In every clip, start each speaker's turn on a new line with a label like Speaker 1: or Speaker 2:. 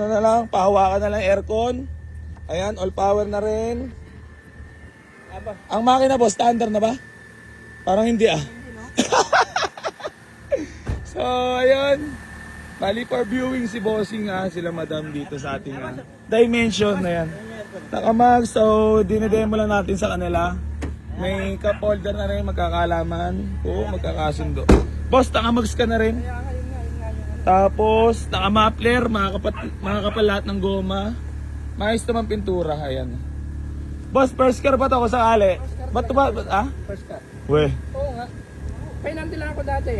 Speaker 1: Ano na lang, pahawakan na lang aircon. Ayan, all power na rin. Ang makina boss, standard na ba? Parang hindi ah. so, ayun. Bali for viewing si Bossing ah, sila madam dito sa ating ah, dimension na yan. Takamag, so dinedemo lang natin sa kanila. May cup holder na rin, magkakalaman. Oo, magkakasundo. Boss, takamags ka na rin. Tapos, naka-muffler, makakapat, makakapal lahat ng goma. Maayos naman pintura, ayan. Boss, first car ba to ako sakali? Ba't ba, ba't, ah?
Speaker 2: First car.
Speaker 1: Weh,
Speaker 2: Oo nga. Pinanti lang ako dati.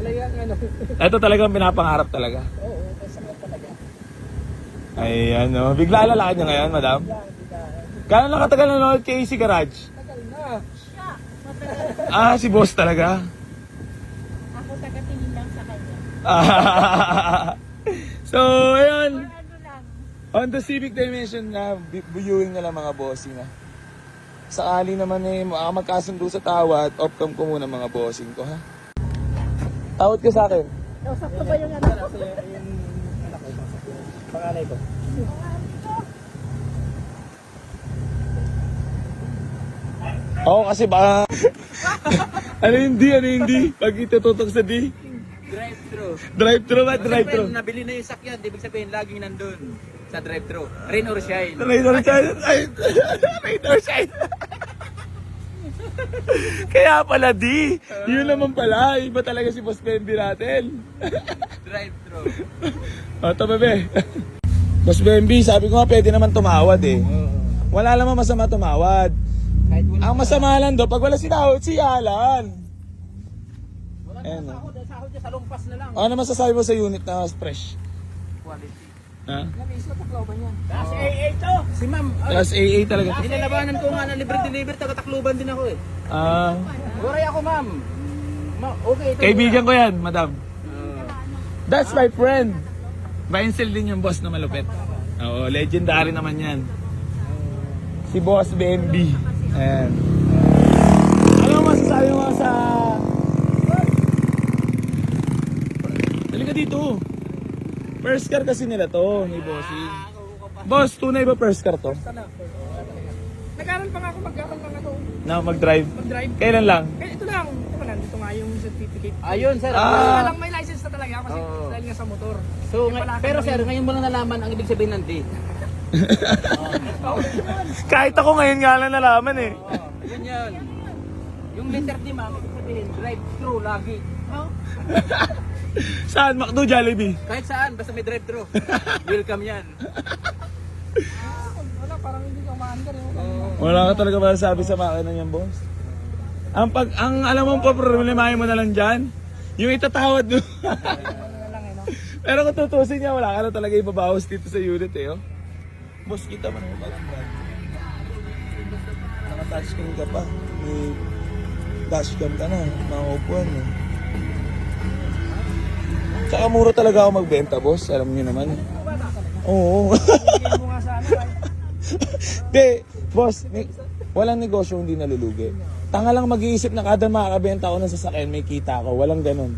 Speaker 2: Wala yung ano.
Speaker 1: ito talagang pinapangarap talaga.
Speaker 2: Oo, kasi talaga.
Speaker 1: Ay, ano, bigla lalakad niya ngayon, madam? Gano'n lang katagal nanonood kay AC Garage?
Speaker 2: Tagal na.
Speaker 1: Ah, si boss talaga.
Speaker 3: Ako tagatingin lang sa kanya.
Speaker 1: so, ayun.
Speaker 3: Ano
Speaker 1: On the civic dimension na, viewing na lang mga bossing na. Sakali naman eh, magkasundo sa tawad, off-cam ko muna mga bossing ko, ha? Tawad ka sa akin.
Speaker 3: oh, sakto ba yung ano?
Speaker 2: Pangalay ko.
Speaker 1: Oo, kasi baka... ano hindi, ano hindi? Pag itututok sa D?
Speaker 4: Drive-thru.
Speaker 1: Drive-thru ba? Drive-thru.
Speaker 4: Siyempre, nabili na yung sakyan, ibig sabihin laging nandun sa drive-thru. Rain or shine.
Speaker 1: Rain or shine. Ay, Rain or shine. Kaya pala di. Yun naman pala. Iba talaga si Boss Bembi natin.
Speaker 4: Drive-thru.
Speaker 1: o, ito bebe. Boss Bembi, sabi ko nga pwede naman tumawad eh. Wala naman masama tumawad. Ang masama lang do, pag wala si Alan.
Speaker 4: wala na eh, sahod niya sa lumpas na lang.
Speaker 1: Ano masasabi mo sa unit na fresh?
Speaker 4: Quality.
Speaker 1: Ha?
Speaker 2: Nabis ko taklaw ba niya?
Speaker 4: Tapos AA to. Si ma'am, ah,
Speaker 1: Tapos AA talaga.
Speaker 4: nilalabanan ko nga na libre-deliver, taga-takluban din ako eh.
Speaker 1: Ah,
Speaker 4: Goray ako ma'am. Ma okay, ito.
Speaker 1: kaibigan ko yan, madam.
Speaker 4: Ah,
Speaker 1: That's my friend. Vincel din yung boss na malupit. Oo, legendary naman yan. Si Boss BMB. Ayan. Ano masasabi mo sa... dito. First car kasi nila to, ni Bossing. Boss, tunay ba first car to?
Speaker 2: Nag-aral pa nga ako, mag-aral pa nga ito.
Speaker 1: Na mag-drive?
Speaker 2: Mag-drive.
Speaker 1: Kailan lang?
Speaker 2: Eh, ito lang. Ito lang. Ito nga yung certificate.
Speaker 4: Ayun sir.
Speaker 1: Ah.
Speaker 2: Wala lang may license na talaga kasi
Speaker 4: Oo.
Speaker 2: dahil nga sa motor.
Speaker 4: So,
Speaker 2: Yung pala-
Speaker 4: pero sir, ngayon mo lang nalaman ang ibig sabihin ng D.
Speaker 1: Kahit ako ngayon nga lang nalaman eh.
Speaker 4: Oh, yun yun. Yung letter D ma'am, ibig sabihin drive-thru lagi.
Speaker 1: Saan? McDo, Jollibee?
Speaker 4: Kahit saan, basta may drive-thru. Welcome yan.
Speaker 2: Wala, parang hindi ka umaandar. eh.
Speaker 1: Wala ka talaga masasabi sa makina niyan, boss. Ang pag ang alam mo pa problemahin mo na lang diyan, yung itatawad mo.
Speaker 2: Wala lang eh, no?
Speaker 1: Pero kung tutusin niya, wala ka na talaga ibabawas dito sa unit eh, oh. Boss, kita mo brand. Naka-touchscreen ka pa. May dashcam ka na. Makaupuan, eh. Tsaka mura talaga ako magbenta, boss. Alam niyo naman. Oo. Hindi, boss, ni, walang negosyo hindi nalulugi. Tanga lang mag-iisip na kada makakabenta ako ng sasakyan, may kita ako. Walang ganun.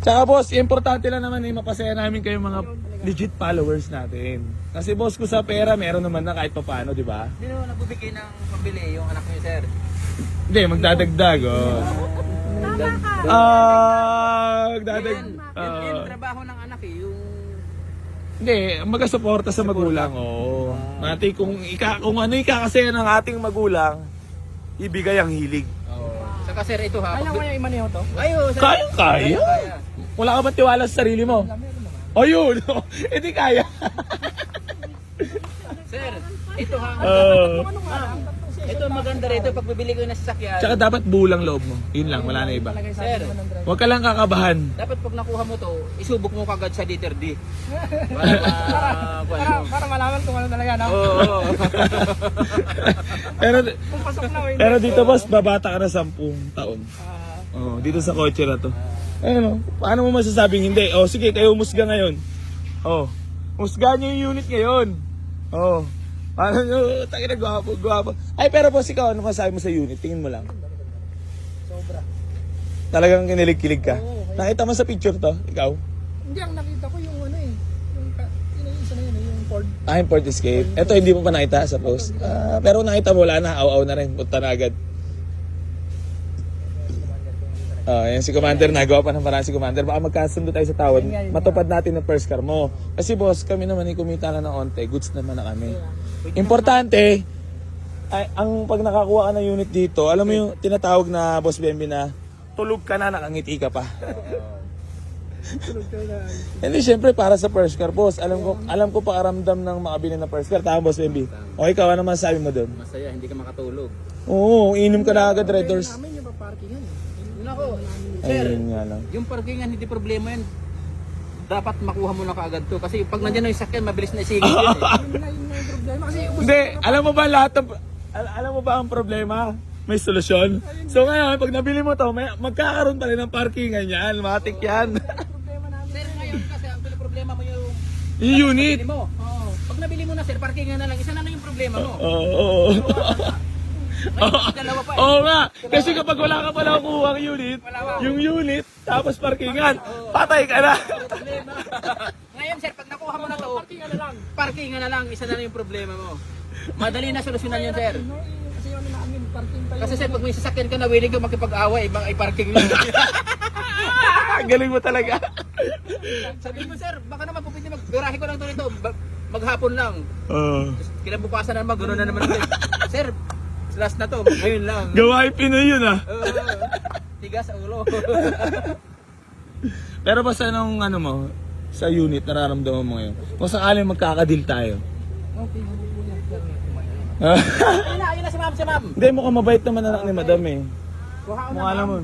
Speaker 1: Tsaka boss, importante lang naman eh, mapasaya namin kayo mga legit followers natin. Kasi boss ko sa pera, meron naman na kahit papano, di ba?
Speaker 4: Sino nagbibigay ng pambili yung anak niyo sir?
Speaker 1: Hindi, magdadagdag, oh.
Speaker 3: Tama ka.
Speaker 1: Ah,
Speaker 4: yan,
Speaker 1: ah.
Speaker 4: yan trabaho ng anak eh, yung
Speaker 1: Hindi, magasuporta sa magulang, oo. Mati, kung, ika, kung ano ikakasaya ng ating magulang, ibigay ang hilig.
Speaker 4: Saka sir, ito ha.
Speaker 2: Kaya mo yung imaneho to?
Speaker 4: Ayo, sir.
Speaker 1: Kaya, kaya.
Speaker 4: Kaya.
Speaker 1: Wala ka ba tiwala sa sarili mo? O yun, hindi kaya.
Speaker 4: Sir, ito ha.
Speaker 1: Oo.
Speaker 4: Ito maganda rito pag bibili ko ng sasakyan.
Speaker 1: Tsaka dapat bulang loob mo. Yun lang, wala na iba.
Speaker 4: Sir.
Speaker 1: Huwag ka lang kakabahan.
Speaker 4: dapat pag nakuha mo to, isubok mo kagad sa liter D. Para ma...
Speaker 2: Para, para malaman kung ano talaga, no?
Speaker 4: Oo. oo.
Speaker 1: Pero,
Speaker 2: Kung pasok na, eh.
Speaker 1: pero dito boss, babata ka na 10 taon.
Speaker 2: Ah,
Speaker 1: Oh, dito sa kotse na to. Ayun oh, paano mo masasabing hindi? Oh, sige, kayo musga ngayon. Oh, musga niyo yung unit ngayon. Oh, paano nyo, tayo na gwapo, gwapo. Ay, pero boss, ikaw, ano masabi mo sa unit? Tingin mo lang.
Speaker 2: sobra.
Speaker 1: Talagang kinilig-kilig ka. Nakita mo sa picture to, ikaw?
Speaker 2: Hindi, ang nakita ko yung ano eh. Yung, ka- yun yung isa na yun, eh, yung Ford.
Speaker 1: Ah, yung Port Escape. Ito, hindi mo pa nakita sa post. Ah, pero nakita mo, wala na. Aw-aw na rin. Punta na agad. Ah, yan si Commander. Nagawa pa ng paraan si Commander. Baka magkasundo tayo sa tawad. Matupad natin ng first car mo. Kasi boss, kami naman ay kumita na ng onte. Goods naman na kami. Importante, ay, ang pag nakakuha ka ng unit dito, alam mo yung tinatawag na Boss Bembi na tulog ka na, nakangiti ka pa. Hindi, syempre para sa first car, boss. Alam ko, alam ko pakaramdam ng makabili ng first car. Tama, boss Bembi? Okay, ikaw, ano masasabi mo doon?
Speaker 4: Masaya, hindi ka makatulog.
Speaker 1: Oo, inom ka na agad, Red Doors.
Speaker 2: Namin yung paparkingan.
Speaker 4: Yun ako.
Speaker 1: Ayun nga lang.
Speaker 4: yung parkingan hindi problema yan. Dapat makuha mo na kaagad to. Kasi pag nandiyan na yung sakyan, mabilis na eh.
Speaker 2: Yun na yun na yung problema. Kasi ubus
Speaker 1: Hindi, alam mo ba lahat ng... al- alam mo ba ang problema? May solusyon. So ngayon, pag nabili mo to, may, magkakaroon pa rin ng parkingan yan. Matik yan.
Speaker 2: problema namin.
Speaker 4: Sir, ngayon kasi ang problema mo yung
Speaker 1: yung unit.
Speaker 4: bili mo. Oo. Pag nabili mo na sir, parkingan na lang. Isa na lang yung problema mo.
Speaker 1: Oo. Oo.
Speaker 4: Ngayon, dalawa pa eh.
Speaker 1: Oo nga. Kasi kapag wala ka pala kukuha ang unit, yung unit, tapos parkingan, patay ka na.
Speaker 4: problema. Ngayon sir, pag nakuha mo na to,
Speaker 2: Parkingan na lang.
Speaker 4: parkingan na lang. Isa na lang yung problema mo. Madali na solusyonan yun sir.
Speaker 2: Kasi yung ano namin, parking pa yun.
Speaker 4: Kasi sir, pag may sasakyan ka na, willing ka makipag-away, ibang ay parking yun.
Speaker 1: Galing mo talaga.
Speaker 4: Sabi mo sir, baka naman po pwede mag garahe ko lang to nito, ba- maghapon lang.
Speaker 1: Oo.
Speaker 4: Kinabukasan na naman, gano'n na naman. ulit. sir, last na to, ngayon lang.
Speaker 1: Gawain Pinoy yun ah.
Speaker 4: Oo. tigas sa ulo.
Speaker 1: Pero basta nung ano mo, sa unit, nararamdaman mo ngayon. Kung sakaling magkakadil tayo.
Speaker 2: Okay. Pero kumain.
Speaker 4: ayun na, ayun na si ma'am, si ma'am.
Speaker 1: Hindi, mukhang mabait naman anak ni madam eh.
Speaker 4: Kuha ko na
Speaker 1: Mukha
Speaker 4: ma'am.
Speaker 1: naman.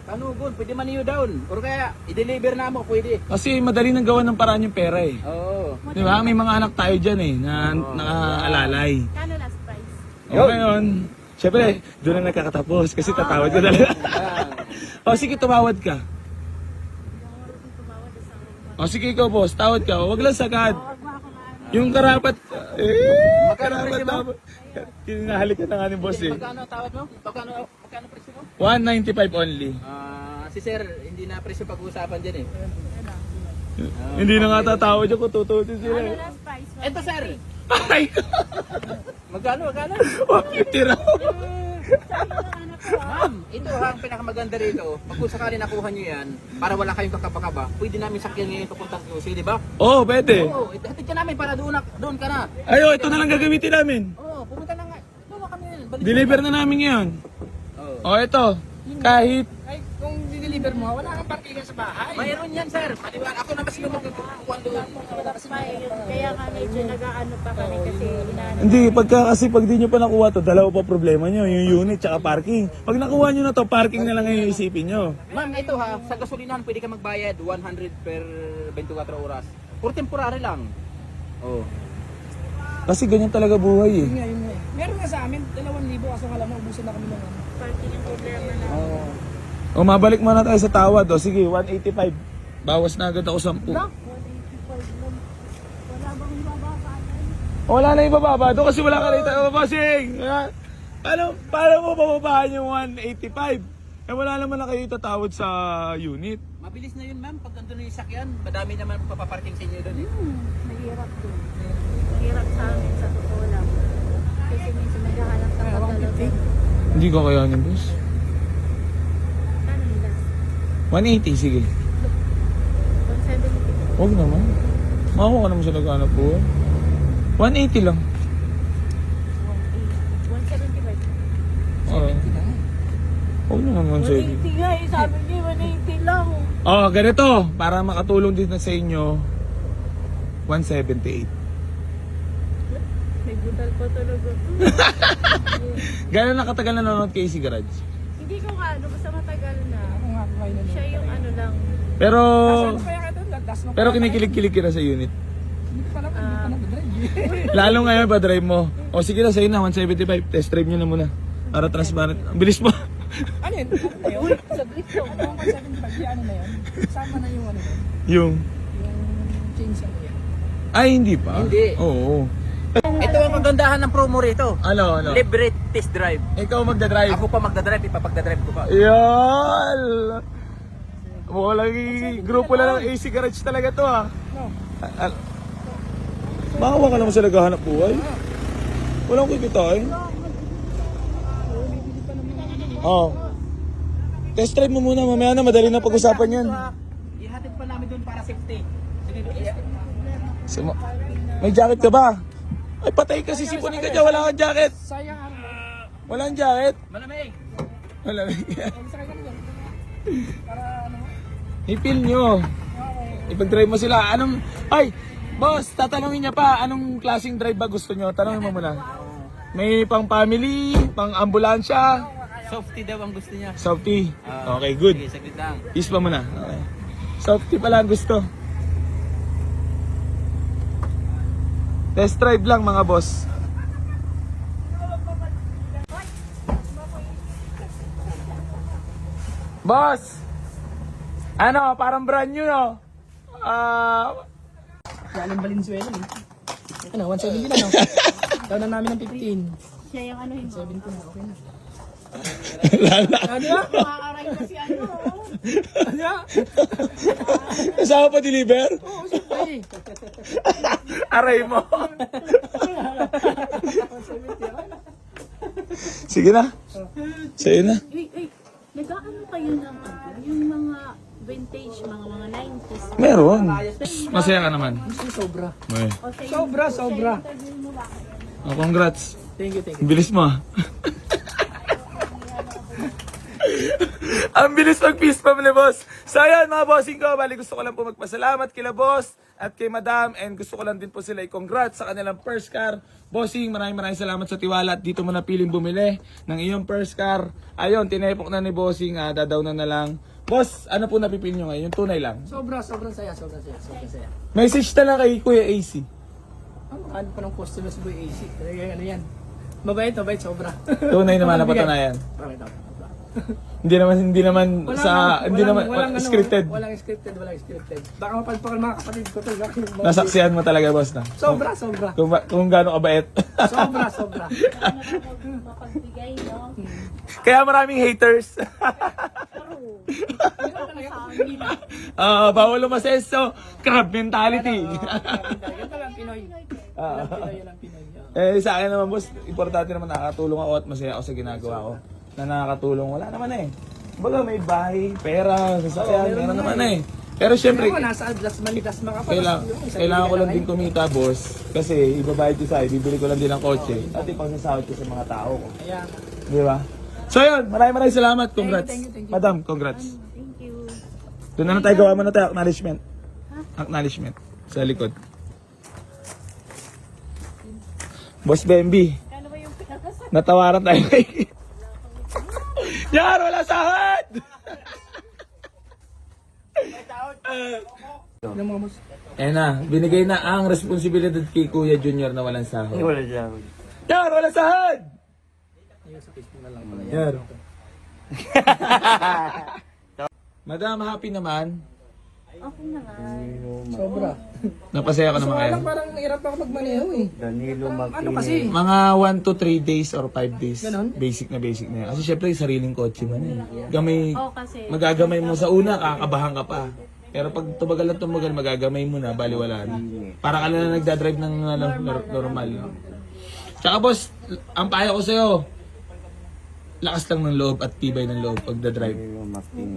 Speaker 4: Tanugon, pwede man iyo down. Or kaya, i-deliver na mo, pwede.
Speaker 1: Kasi madali nang gawa ng paraan yung pera eh.
Speaker 4: Oo.
Speaker 1: Di ba? May mga anak tayo dyan eh, na nakaalalay.
Speaker 3: Kano?
Speaker 1: O ngayon, syempre, doon na nagkakatapos kasi tatawad ka talaga. o sige, tumawad ka. O sige ikaw boss, tawad ka. Huwag lang sagad. Yung karapat, eh, karapat dapat. Kinahalik ka na nga ni boss eh.
Speaker 4: Magkano tawad mo? Magkano, magkano presyo mo?
Speaker 1: 195 only.
Speaker 4: Ah, si sir, hindi na presyo pag-uusapan dyan eh.
Speaker 1: Hindi na nga tatawad yung kung tututin sila
Speaker 3: Ano
Speaker 1: eh.
Speaker 3: last price?
Speaker 4: Eto sir,
Speaker 1: Ay,
Speaker 4: magkano, magkano?
Speaker 1: 150 raw.
Speaker 4: Ma'am, ito ha, ang pinakamaganda rito. Pag kung sakali nakuha nyo yan, para wala kayong kakaba-kaba, pwede namin sakyan ngayon papuntang QC, di ba?
Speaker 1: Oo, oh, pwede.
Speaker 4: Oo, hatid ka namin para doon, na, doon ka na.
Speaker 1: Ayo, ito na lang gagamitin namin.
Speaker 4: Oo, pumunta na nga. Bawa kami. Balik.
Speaker 1: Deliver na namin ngayon.
Speaker 4: Oo.
Speaker 1: O ito, kahit
Speaker 2: Di-deliver mo, wala kang parkingan sa bahay.
Speaker 4: Mayroon yan, sir. Maliwan. Ako na mas yung magkukuha doon.
Speaker 3: May, kaya nga medyo nag-ano pa kami kasi inaano.
Speaker 1: Hindi, pagka kasi pag di nyo pa nakuha to, dalawa pa problema nyo, yung unit tsaka parking. Pag nakuha nyo na to, parking na lang yung isipin nyo.
Speaker 4: Ma'am, ito ha, sa gasolinahan pwede ka magbayad 100 per 24 oras. For temporary lang. Oh.
Speaker 1: Kasi ganyan talaga buhay eh.
Speaker 2: Yun nga, yun nga. Meron nga sa amin, 2,000 kaso nga lang, ubusan na kami ng ano.
Speaker 3: Parking ang problema na.
Speaker 4: Oh.
Speaker 1: O mabalik muna tayo sa tawad. O sige, 185. Bawas na agad ako 10.
Speaker 3: Wala bang bababaan?
Speaker 1: O, Wala na yung bababa doon kasi wala ka rito. O, bossing! Ha? Paano, paano mo bababaan yung 185? Eh wala naman na kayo tatawad sa unit.
Speaker 4: Mabilis na yun, ma'am. Pag nandun na yung sakyan, madami naman papaparking sa inyo doon. Eh.
Speaker 3: Hmm, mahirap doon. Mahirap sa amin sa totoo lang. Kasi minsan naghahanap ka pa talaga.
Speaker 1: Hindi ko kayanin, boss.
Speaker 3: Kano yung last?
Speaker 1: 180, sige.
Speaker 3: 170.
Speaker 1: Huwag naman. Makakuha ka naman sa naghanap po. 180 lang.
Speaker 3: 175.
Speaker 1: Oo. Huwag na naman sa
Speaker 3: 180 nga eh, sabi niya 180 lang.
Speaker 1: Oh, ganito. Para makatulong din na sa inyo, 178.
Speaker 3: May butal pa talaga.
Speaker 1: Gano'n nakatagal na nanonood kay AC Garage?
Speaker 3: Hindi ko nga, ano, basta matagal na.
Speaker 2: Ako nga, kumain na
Speaker 3: Siya yung ano lang.
Speaker 1: Pero,
Speaker 2: Ano
Speaker 1: pero kinikilig-kilig ka na sa unit.
Speaker 2: Ko nag-drive.
Speaker 1: Lalo ngayon pa drive mo. O sige na, sa'yo na, 175. Test drive nyo na muna. Para transparent. Ang bilis mo.
Speaker 2: Ano yun? Ano na yun? Saglit lang. Yung 175, yung ano na yun? Sama na yung ano yun?
Speaker 1: yung...
Speaker 2: Yung change ano yan?
Speaker 1: Ay, hindi pa.
Speaker 4: Hindi.
Speaker 1: Oo.
Speaker 4: Ito ang kagandahan ng promo rito.
Speaker 1: Ano, ano?
Speaker 4: Libre test drive.
Speaker 1: Ikaw magdadrive.
Speaker 4: Ako pa magdadrive, ipapagdadrive ko pa.
Speaker 1: Yan! Walang grupo lang ng AC Garage talaga to ha. Al- al- Makawa ka naman sa naghahanap buhay. Walang kikitain. Oo. Test drive mo muna, mamaya na, madali na pag-usapan yan.
Speaker 4: Ihatid pa namin doon para safety. Sige, i-
Speaker 1: So, ma- may jacket ka ba? Ay, patay ka, sisipunin ka dyan, wala kang jacket.
Speaker 2: Sayang ano.
Speaker 1: Walang jacket.
Speaker 4: malamig.
Speaker 2: Dyan. Para
Speaker 1: I-feel nyo. Ipag-drive mo sila. Anong, ay, boss, tatanungin niya pa, anong klaseng drive ba gusto nyo? Tanongin mo muna. May pang family, pang ambulansya,
Speaker 4: Safety daw ang gusto niya.
Speaker 1: safety.
Speaker 4: Ah,
Speaker 1: Okay, good.
Speaker 4: Sige, saglit lang.
Speaker 1: Peace pa muna. Okay. Safety pala ang gusto. Test drive lang mga boss. Boss! Ano, parang brand new no? Ah,
Speaker 2: Galing Valenzuela eh. Ano, 170 na no? Daw na namin ng 15.
Speaker 3: Siya yung ano yung
Speaker 2: 70 na, okay na.
Speaker 1: lala.
Speaker 2: Ano ba?
Speaker 3: Makakaray na si ano.
Speaker 2: Ano ba?
Speaker 1: Kasama pa deliver?
Speaker 2: Oo, siyempre.
Speaker 1: Aray mo. Sige na. Sa'yo na.
Speaker 3: Uy, uy, nag-ano kayo ng ano, yung mga vintage, mga mga 90s.
Speaker 1: Meron. Masaya ka naman.
Speaker 2: Sobra.
Speaker 3: Yung-
Speaker 2: Sobra, sobra.
Speaker 1: Oh, congrats.
Speaker 2: Thank you, thank you.
Speaker 1: Bilis mo ah. Ang bilis mag-fist pump ni boss. So ayan mga bossing ko, bali gusto ko lang po magpasalamat kila boss at kay madam and gusto ko lang din po sila i-congrats sa kanilang first car. Bossing, maraming maraming salamat sa tiwala at dito mo na piling bumili ng iyong first car. Ayun, tinepok na ni bossing, ah, dadaw na na lang. Boss, ano po napipil nyo ngayon? Yung tunay lang.
Speaker 2: Sobra, sobrang saya, sobrang saya, sobrang saya.
Speaker 1: Message na lang kay Kuya AC.
Speaker 2: Ano, ano pa ng customer sa Boy AC? Talaga ano yan? Mabait, mabait, sobra.
Speaker 1: Tunay naman na patunayan.
Speaker 2: Ako?
Speaker 1: Hindi naman hindi naman
Speaker 2: Wala
Speaker 1: sa
Speaker 2: nga-
Speaker 1: hindi
Speaker 2: walang-
Speaker 1: naman
Speaker 2: walang ano,
Speaker 1: scripted.
Speaker 2: Walang scripted, walang scripted. Baka mapalpakan mga kapatid ko to.
Speaker 1: Nasaksihan mo talaga boss na.
Speaker 2: Sobra, sobra.
Speaker 1: Kung, ba- kung gaano kabait.
Speaker 2: Sobra, sobra.
Speaker 3: Ano.
Speaker 1: Kaya maraming haters. Ah, bawal umaseso. Crab mentality.
Speaker 2: Yan pala ang Pinoy. Ang Pinoy, yan ang Pinoy.
Speaker 1: eh sa akin naman boss, importante naman nakakatulong ako at masaya ako sa ginagawa ko. Na nakakatulong wala naman eh. Baga may bahay, pera, sasakyan, meron naman eh. Pero syempre,
Speaker 2: Ako, nasa Adlas Manilas mga kapatid.
Speaker 1: kailangan, kailangan ko lang din kumita boss. Kasi ibabayad ko sa bibili ko lang din ng kotse. At ipagsasahod ko sa mga tao ko.
Speaker 2: Kaya,
Speaker 1: Di ba? So yun, maraming maraming salamat. Congrats.
Speaker 2: Thank you, thank you.
Speaker 1: Madam, congrats.
Speaker 3: Thank you.
Speaker 1: Doon na na tayo gawa mo na tayo acknowledgement. Acknowledgement sa likod. Boss Bembi,
Speaker 3: Kano ba yung pinakasal?
Speaker 1: natawaran tayo. Yan, wala sahod! Eh na, binigay na ang responsibilidad kay Kuya Junior na walang sahod. Wala sahod. Yan, wala sahod!
Speaker 2: Ayun, sa Facebook na lang pala.
Speaker 1: Yan. Madam, happy naman.
Speaker 3: Ako naman.
Speaker 2: Sobra.
Speaker 1: Napasaya ka naman
Speaker 2: alam,
Speaker 1: kayo.
Speaker 2: parang hirap ako magmaneho eh. Danilo Ano kasi?
Speaker 1: Mga 1 to 3 days or 5 days.
Speaker 2: Ganon?
Speaker 1: Basic na basic na yan. Kasi syempre, sariling kotse man eh. Gamay,
Speaker 3: Oo, kasi
Speaker 1: magagamay mo sa una, kakabahan ka pa. Pero pag tumagal na tumagal, magagamay mo na, baliwala na. Para ka na nagdadrive ng ano, nor- normal. No? Tsaka boss, ang payo ko sa'yo, lakas lang ng loob at tibay ng loob pagdadrive.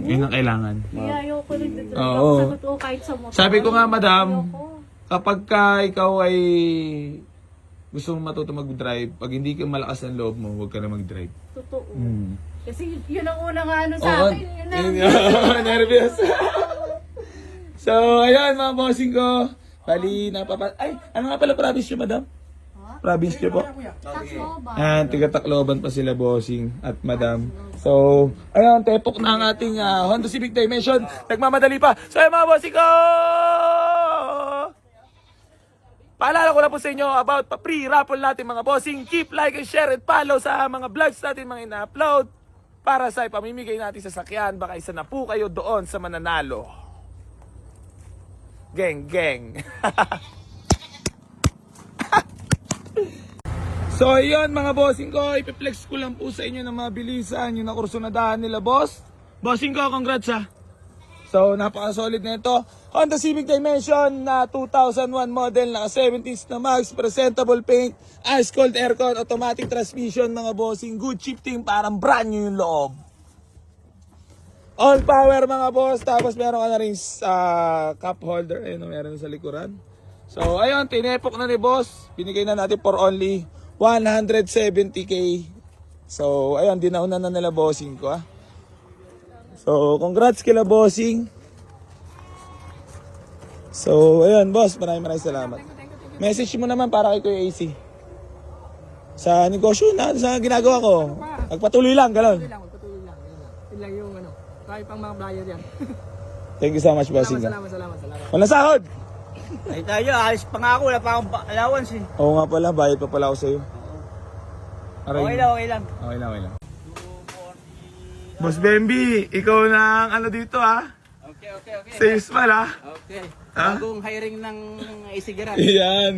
Speaker 1: Yun ang kailangan.
Speaker 3: Kaya ayoko nagdadrive
Speaker 1: Oo.
Speaker 3: ako sa totoo kahit sa motor.
Speaker 1: Sabi ko nga, madam,
Speaker 3: Ayoko.
Speaker 1: kapag ka ikaw ay gusto mong matuto mag-drive, pag hindi ka malakas ang loob mo, huwag ka na mag-drive.
Speaker 3: Totoo.
Speaker 1: Hmm.
Speaker 3: Kasi yun ang unang ano sa
Speaker 1: Oo,
Speaker 3: akin. Yun ang
Speaker 1: nervous. so, ayun mga bossing ko. Bali, napapa... Ay, ano nga pala province nyo, madam? Province nyo po.
Speaker 3: Tacloban.
Speaker 1: Ayan, tiga-Tacloban pa sila, bossing at madam. So, ayun, tepok na ang ating ah, Honda Civic Dimension. Nagmamadali pa. So, ayun mga bossing ko! Paalala ko lang po sa inyo about pa pre-raffle natin mga bossing. Keep like and share and follow sa mga vlogs natin mga ina-upload para sa ipamimigay natin sa sakyan. Baka isa na po kayo doon sa mananalo. Geng, geng. so, yun mga bossing ko. Ipiplex ko lang po sa inyo ng mga bilisan yung nakursunadahan nila, boss. Bossing ko, congrats ha. So, napaka-solid na ito. Honda Civic Dimension na 2001 model, naka 17s na max, presentable paint, ice cold aircon, automatic transmission, mga bossing, good shifting, parang brand new yung loob. All power mga boss, tapos meron ka na rin sa cup holder, ayun, meron sa likuran. So, ayun, tinepok na ni boss, binigay na natin for only 170k. So, ayun, dinauna na nila bossing ko ah. So, congrats kila bossing. So, ayun, boss, maraming maraming salamat. Message mo naman para kay Kuya AC. Sa negosyo na, sa ginagawa ko. Magpatuloy lang, galon.
Speaker 2: Patuloy lang, patuloy lang. Yun lang. Yun lang yung ano. Kaya pang mga flyer yan.
Speaker 1: Thank you so much, bossing.
Speaker 2: salamat, salamat, salamat.
Speaker 1: Walang sahod!
Speaker 5: Ay tayo, alis pa nga ako, wala pa akong pa- allowance eh.
Speaker 1: Oo nga pala, bayad pa pala ako sa'yo. Aray.
Speaker 5: Okay lang, okay lang.
Speaker 1: Okay lang, okay lang. Boss Bembi, ikaw na ang ano dito ha?
Speaker 4: Okay, okay, okay.
Speaker 1: Sales pala.
Speaker 4: Okay.
Speaker 1: Ha?
Speaker 4: Bagong hiring ng Garage.
Speaker 1: Yan.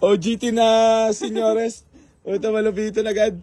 Speaker 1: OGT na senyores. Ito malupito na agad.